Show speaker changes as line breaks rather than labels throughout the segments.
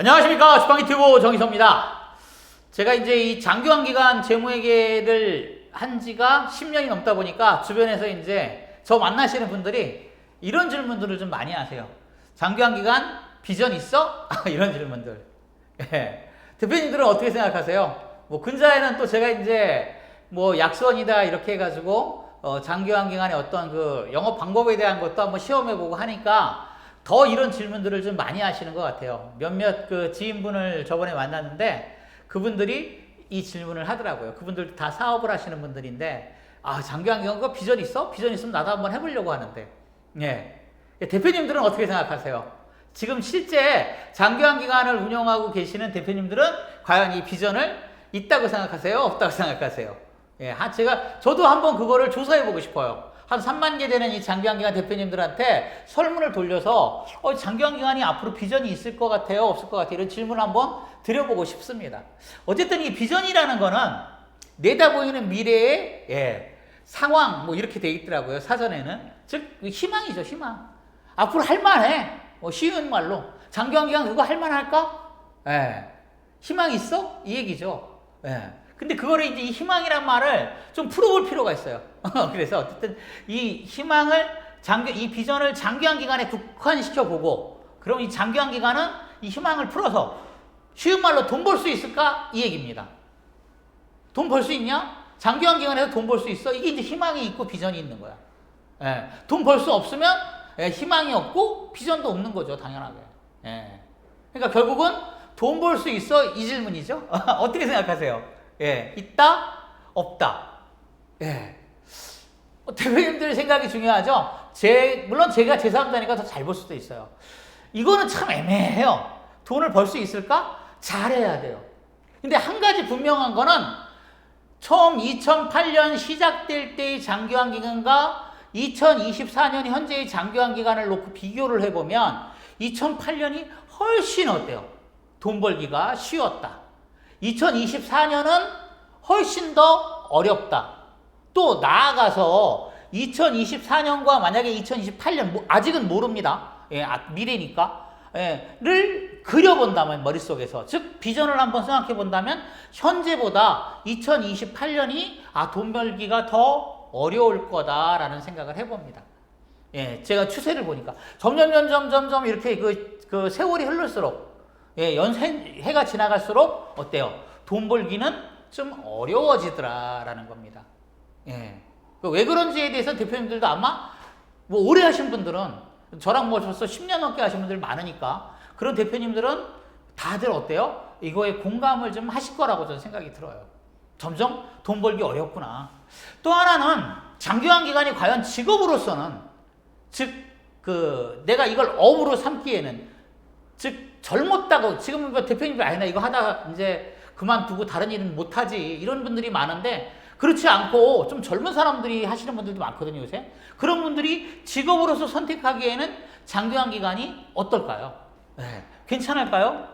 안녕하십니까 주방기튜브 정희섭입니다. 제가 이제 이 장기환 기간 재무회계를 한 지가 10년이 넘다 보니까 주변에서 이제 저 만나시는 분들이 이런 질문들을 좀 많이 하세요. 장기환 기간 비전 있어? 이런 질문들. 예. 대표님들은 어떻게 생각하세요? 뭐 근자에는 또 제가 이제 뭐 약수원이다 이렇게 해가지고 어, 장기환 기간의 어떤 그 영업 방법에 대한 것도 한번 시험해보고 하니까 더 이런 질문들을 좀 많이 하시는 것 같아요. 몇몇 그 지인분을 저번에 만났는데 그분들이 이 질문을 하더라고요. 그분들 다 사업을 하시는 분들인데 아 장기환 기간 그 비전 있어? 비전 있으면 나도 한번 해보려고 하는데 예. 대표님들은 어떻게 생각하세요? 지금 실제 장기환 기간을 운영하고 계시는 대표님들은 과연 이 비전을 있다고 생각하세요? 없다고 생각하세요? 예, 한 제가 저도 한번 그거를 조사해 보고 싶어요. 한 3만 개 되는 이 장기환 기관 대표님들한테 설문을 돌려서 어, 장기환 기관이 앞으로 비전이 있을 것 같아요, 없을 것 같아요 이런 질문 을 한번 드려보고 싶습니다. 어쨌든 이 비전이라는 거는 내다 보이는 미래의 예, 상황 뭐 이렇게 돼 있더라고요 사전에는 즉 희망이죠 희망. 앞으로 할만해. 뭐 쉬운 말로 장기환 기간 그거 할만할까? 예. 희망 있어? 이 얘기죠. 예. 근데 그거를 이제 이 희망이란 말을 좀 풀어볼 필요가 있어요. 그래서 어쨌든 이 희망을 장기, 이 비전을 장기한 기간에 국한시켜 보고, 그럼 이 장기한 기간은 이 희망을 풀어서 쉬운 말로 돈 벌 수 있을까? 이 얘기입니다. 돈 벌 수 있냐? 장기한 기간에서 돈 벌 수 있어? 이게 이제 희망이 있고 비전이 있는 거야. 예. 돈 벌 수 없으면 예, 희망이 없고 비전도 없는 거죠, 당연하게. 예. 그러니까 결국은 돈 벌 수 있어? 이 질문이죠. 어떻게 생각하세요? 예, 있다, 없다. 예. 어, 대표님들 생각이 중요하죠. 제 물론 제가 제3자니까 더잘벌 수도 있어요. 이거는 참 애매해요. 돈을 벌 수 있을까? 잘해야 돼요. 근데 한 가지 분명한 거는 처음 2008년 시작될 때의 장기환 기간과 2024년 현재의 장기환 기간을 놓고 비교를 해보면 2008년이 훨씬 어때요? 돈 벌기가 쉬웠다. 2024년은 훨씬 더 어렵다. 또 나아가서 2024년과 만약에 2028년 뭐 아직은 모릅니다. 예, 아, 미래니까. 예, 를 그려본다면 머릿속에서 즉 비전을 한번 생각해 본다면 현재보다 2028년이 아 돈 벌기가 더 어려울 거다라는 생각을 해봅니다. 예, 제가 추세를 보니까 점점 점 점 점점 이렇게 그, 그 세월이 흐를수록 예, 연세 해가 지나갈수록 어때요? 돈 벌기는 좀 어려워지더라라는 겁니다. 예. 그왜 그런지에 대해서 대표님들도 아마 뭐 오래 하신 분들은 저랑 뭐 벌써 10년 넘게 하신 분들 많으니까 그런 대표님들은 다들 어때요? 이거에 공감을 좀 하실 거라고 저는 생각이 들어요. 점점 돈 벌기 어렵구나. 또 하나는 장기환 기간이 과연 직업으로서는 즉 그 내가 이걸 업으로 삼기에는 즉 젊었다고 지금 뭐 대표님이 아니 나 이거 하다 이제 그만두고 다른 일은 못하지 이런 분들이 많은데 그렇지 않고 좀 젊은 사람들이 하시는 분들도 많거든요 요새 그런 분들이 직업으로서 선택하기에는 장기환 기간이 어떨까요? 네, 괜찮을까요?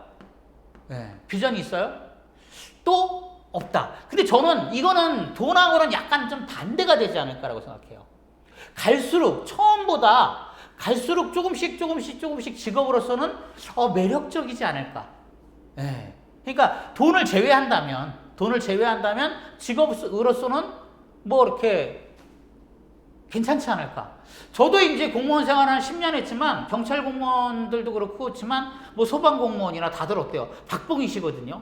네, 비전이 있어요? 또 없다. 근데 저는 이거는 돈하고는 약간 좀 반대가 되지 않을까라고 생각해요. 갈수록 처음보다 갈수록 조금씩 조금씩 조금씩 직업으로서는 어, 매력적이지 않을까. 예. 그러니까 돈을 제외한다면 돈을 제외한다면 직업으로서는 뭐 이렇게 괜찮지 않을까. 저도 이제 공무원 생활 한 10년 했지만 경찰 공무원들도 그렇고 그렇지만 뭐 소방 공무원이나 다들 어때요? 박봉이시거든요.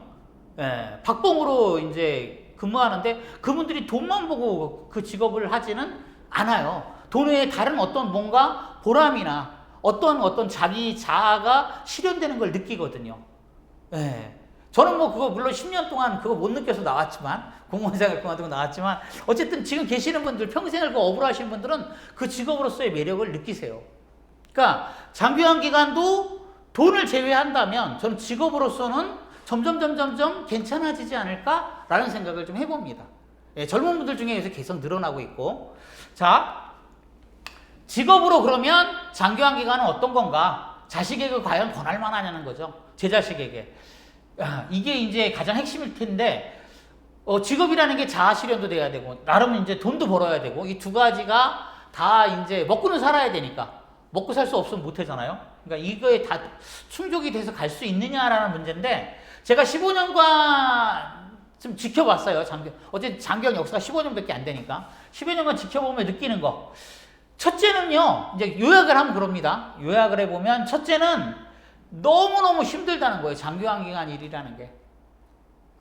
예. 박봉으로 이제 근무하는데 그분들이 돈만 보고 그 직업을 하지는 않아요. 돈 외에 다른 어떤 뭔가 보람이나 어떤 어떤 자기 자아가 실현되는 걸 느끼거든요. 예. 저는 뭐 그거 물론 10년 동안 그거 못 느껴서 나왔지만 공무원 생활 그만두고 나왔지만 어쨌든 지금 계시는 분들 평생을 그 업으로 하신 분들은 그 직업으로서의 매력을 느끼세요. 그러니까 장기환 기간도 돈을 제외한다면 저는 직업으로서는 점점 점점 점 괜찮아지지 않을까라는 생각을 좀 해봅니다. 예, 젊은 분들 중에 요새 계속 늘어나고 있고 자 직업으로 그러면 장기환 기간은 어떤 건가? 자식에게 과연 권할 만하냐는 거죠. 제 자식에게. 야, 이게 이제 가장 핵심일 텐데, 어, 직업이라는 게 자아 실현도 돼야 되고, 나름 이제 돈도 벌어야 되고, 이 두 가지가 다 이제 먹고는 살아야 되니까, 먹고 살 수 없으면 못 하잖아요. 그러니까 이거에 다 충족이 돼서 갈 수 있느냐라는 문제인데 제가 15년간 좀 지켜봤어요. 장교. 어쨌든 장교형 역사가 15년밖에 안 되니까 10여 년간 지켜보면 느끼는 거. 첫째는요. 이제 요약을 하면 그럽니다. 요약을 해보면 첫째는 너무너무 힘들다는 거예요. 장교환 기간 일이라는 게.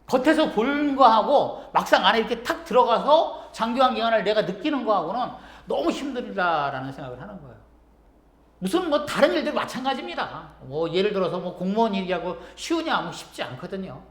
겉에서 보는 거하고 막상 안에 이렇게 탁 들어가서 장교환 기간을 내가 느끼는 거하고는 너무 힘들다라는 생각을 하는 거예요. 무슨 뭐 다른 일들 마찬가지입니다. 뭐 예를 들어서 뭐 공무원 일이하고 쉬우냐 하면 쉽지 않거든요.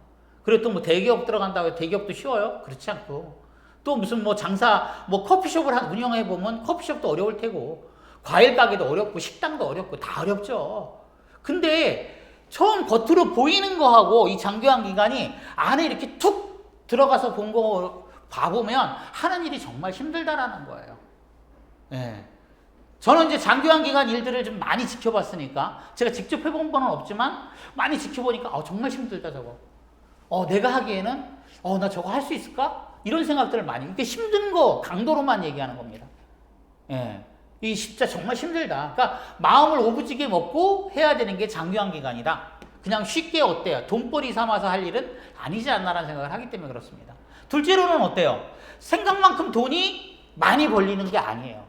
그리고 또 뭐 대기업 들어간다고 대기업도 쉬워요? 그렇지 않고 또 무슨 뭐 장사 뭐 커피숍을 한- 운영해 보면 커피숍도 어려울 테고 과일 가게도 어렵고 식당도 어렵고 다 어렵죠. 근데 처음 겉으로 보이는 거하고 이 장교환 기간이 안에 이렇게 툭 들어가서 본 거 봐보면 하는 일이 정말 힘들다라는 거예요. 예. 저는 이제 장교환 기간 일들을 좀 많이 지켜봤으니까 제가 직접 해본 건 없지만 많이 지켜보니까 어, 정말 힘들다 저거. 어, 내가 하기에는 어, 나 저거 할 수 있을까? 이런 생각들을 많이. 이게 힘든 거 강도로만 얘기하는 겁니다. 예. 이 진짜 정말 힘들다. 그러니까 마음을 오부지게 먹고 해야 되는 게 장교환 기간이다. 그냥 쉽게 어때요? 돈벌이 삼아서 할 일은 아니지 않나라는 생각을 하기 때문에 그렇습니다. 둘째로는 어때요? 생각만큼 돈이 많이 벌리는 게 아니에요.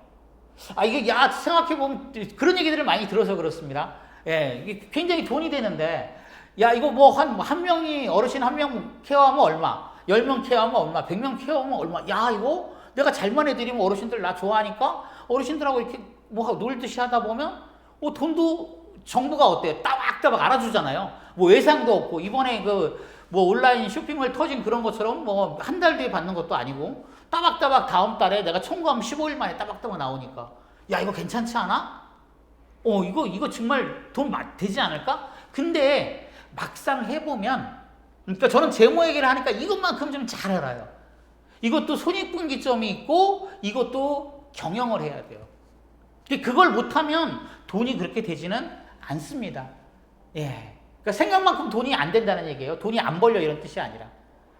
아, 이게, 야, 생각해보면 그런 얘기들을 많이 들어서 그렇습니다. 예, 이게 굉장히 돈이 되는데, 야, 이거 뭐 한, 한 명이, 어르신 한 명 케어하면 얼마, 열명 케어하면 얼마, 백명 케어하면 얼마, 야, 이거 내가 잘만 해드리면 어르신들 나 좋아하니까 어르신들하고 이렇게 뭐 놀듯이 하다 보면, 어, 돈도 정부가 어때요? 따박따박 알아주잖아요. 뭐 외상도 없고, 이번에 그, 뭐 온라인 쇼핑몰 터진 그런 것처럼 뭐 한 달 뒤에 받는 것도 아니고, 따박따박 다음 달에 내가 청구하면 15일 만에 따박따박 나오니까 야 이거 괜찮지 않아? 어 이거 이거 정말 돈 마- 되지 않을까? 근데 막상 해보면 그러니까 저는 재무 얘기를 하니까 이것만큼 좀 잘 알아요. 이것도 손익분기점이 있고 이것도 경영을 해야 돼요. 그걸 못하면 돈이 그렇게 되지는 않습니다. 예. 그러니까 생각만큼 돈이 안 된다는 얘기예요. 돈이 안 벌려 이런 뜻이 아니라.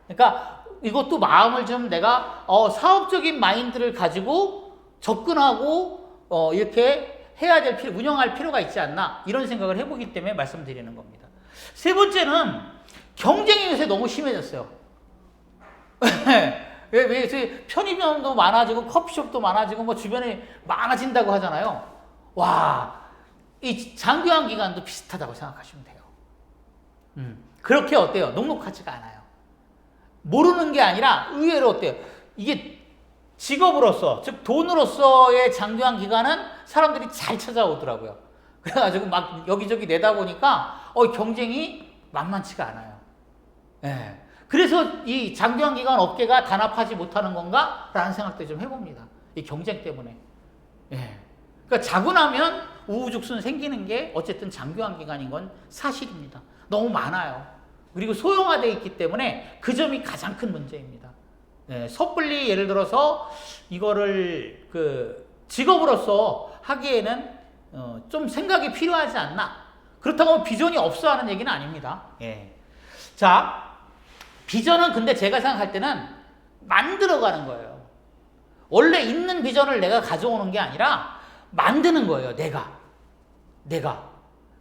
그러니까 이것도 마음을 좀 내가 어, 사업적인 마인드를 가지고 접근하고 어, 이렇게 해야 될 필요, 운영할 필요가 있지 않나 이런 생각을 해보기 때문에 말씀드리는 겁니다. 세 번째는 경쟁이 요새 너무 심해졌어요. 왜, 왜, 왜 편의점도 많아지고 커피숍도 많아지고 뭐 주변에 많아진다고 하잖아요. 와, 이 장교환 기간도 비슷하다고 생각하시면 돼요. 음, 그렇게 어때요? 녹록하지가 않아요. 모르는 게 아니라 의외로 어때요? 이게 직업으로서, 즉 돈으로서의 장교환 기간은 사람들이 잘 찾아오더라고요. 그래가지고 막 여기저기 내다 보니까 어, 경쟁이 만만치가 않아요. 예. 그래서 이 기간 업계가 단합하지 못하는 건가? 라는 생각도 좀 해봅니다. 이 경쟁 때문에. 예. 그러니까 자고 나면 우후죽순 생기는 게 어쨌든 장교환 기간인 건 사실입니다. 너무 많아요. 그리고 소형화되어 있기 때문에 그 점이 가장 큰 문제입니다. 예, 섣불리 예를 들어서 이거를 그 직업으로서 하기에는 어, 좀 생각이 필요하지 않나. 그렇다고 비전이 없어 하는 얘기는 아닙니다. 예. 자, 비전은 근데 제가 생각할 때는 만들어가는 거예요. 원래 있는 비전을 내가 가져오는 게 아니라 만드는 거예요. 내가. 내가.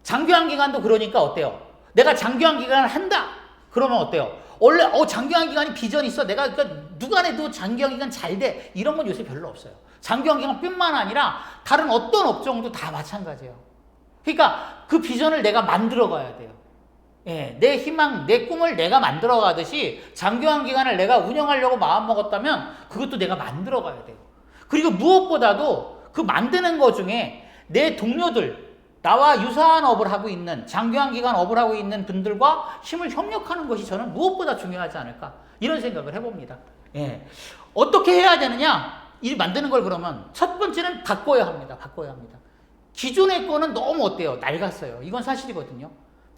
장교환 기간도 그러니까 어때요? 내가 장교환 기간을 한다. 그러면 어때요? 원래 어 장교환 기간이 비전이 있어. 내가 그러니까 누가 내도 장교환 기간 잘 돼. 이런 건 요새 별로 없어요. 장교환 기간뿐만 아니라 다른 어떤 업종도 다 마찬가지예요. 그러니까 그 비전을 내가 만들어 가야 돼요. 예, 내 희망, 내 꿈을 내가 만들어 가듯이 장교환 기간을 내가 운영하려고 마음 먹었다면 그것도 내가 만들어 가야 돼요. 그리고 무엇보다도 그 만드는 것 중에 내 동료들, 나와 유사한 업을 하고 있는 장교환 기간 업을 하고 있는 분들과 힘을 협력하는 것이 저는 무엇보다 중요하지 않을까 이런 생각을 해봅니다. 예, 어떻게 해야 되느냐? 이 만드는 걸 그러면 첫 번째는 바꿔야 합니다. 바꿔야 합니다. 기존의 거는 너무 어때요? 낡았어요. 이건 사실이거든요.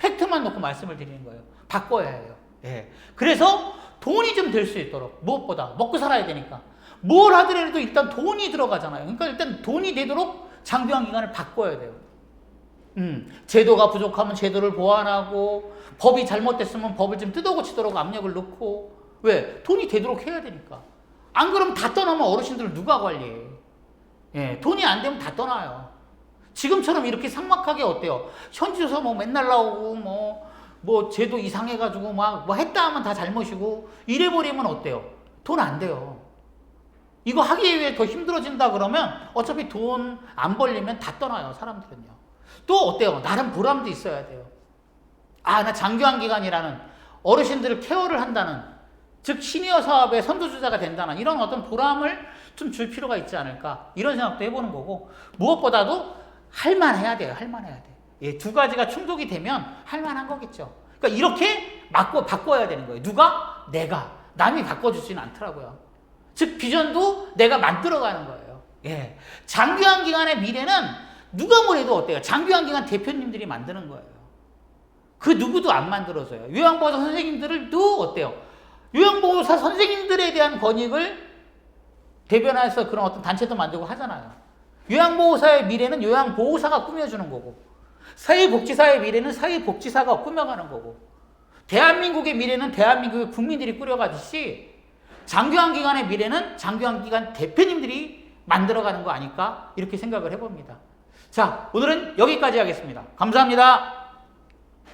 팩트만 놓고 말씀을 드리는 거예요. 바꿔야 해요. 예. 그래서 돈이 좀 될 수 있도록 무엇보다 먹고 살아야 되니까 뭘 하더라도 일단 돈이 들어가잖아요. 그러니까 일단 돈이 되도록 장교환 기간을 바꿔야 돼요. 음, 제도가 부족하면 제도를 보완하고 법이 잘못됐으면 법을 좀 뜯어고치도록 압력을 넣고 왜 돈이 되도록 해야 되니까 안 그러면 다 떠나면 어르신들을 누가 관리해? 예, 돈이 안 되면 다 떠나요. 지금처럼 이렇게 삭막하게 어때요? 현지에서 뭐 맨날 나오고 뭐, 뭐 제도 이상해가지고 막 뭐 했다 하면 다 잘못이고 이래버리면 어때요? 돈 안 돼요. 이거 하기 위해 더 힘들어진다 그러면 어차피 돈 안 벌리면 다 떠나요, 사람들은요. 또 어때요? 나름 보람도 있어야 돼요. 아, 나 장교환 기간이라는 어르신들을 케어를 한다는 즉 시니어 사업의 선두주자가 된다는 이런 어떤 보람을 좀 줄 필요가 있지 않을까 이런 생각도 해보는 거고 무엇보다도 할만해야 돼요 할만해야 돼. 예, 두 가지가 충족이 되면 할만한 거겠죠. 그러니까 이렇게 바꿔 바꿔야 되는 거예요. 누가 내가 남이 바꿔주지는 않더라고요. 즉 비전도 내가 만들어가는 거예요. 예, 장기한 기간의 미래는 누가 뭐래도 어때요? 장기한 기간 대표님들이 만드는 거예요. 그 누구도 안 만들어져요. 요양보호사 선생님들도 어때요? 요양보호사 선생님들에 대한 권익을 대변해서 그런 어떤 단체도 만들고 하잖아요. 요양보호사의 미래는 요양보호사가 꾸며주는 거고, 사회복지사의 미래는 사회복지사가 꾸며가는 거고, 대한민국의 미래는 대한민국의 국민들이 꾸려가듯이 장교환 기관의 미래는 장교환 기관 대표님들이 만들어가는 거 아닐까 이렇게 생각을 해봅니다. 자, 오늘은 여기까지 하겠습니다. 감사합니다.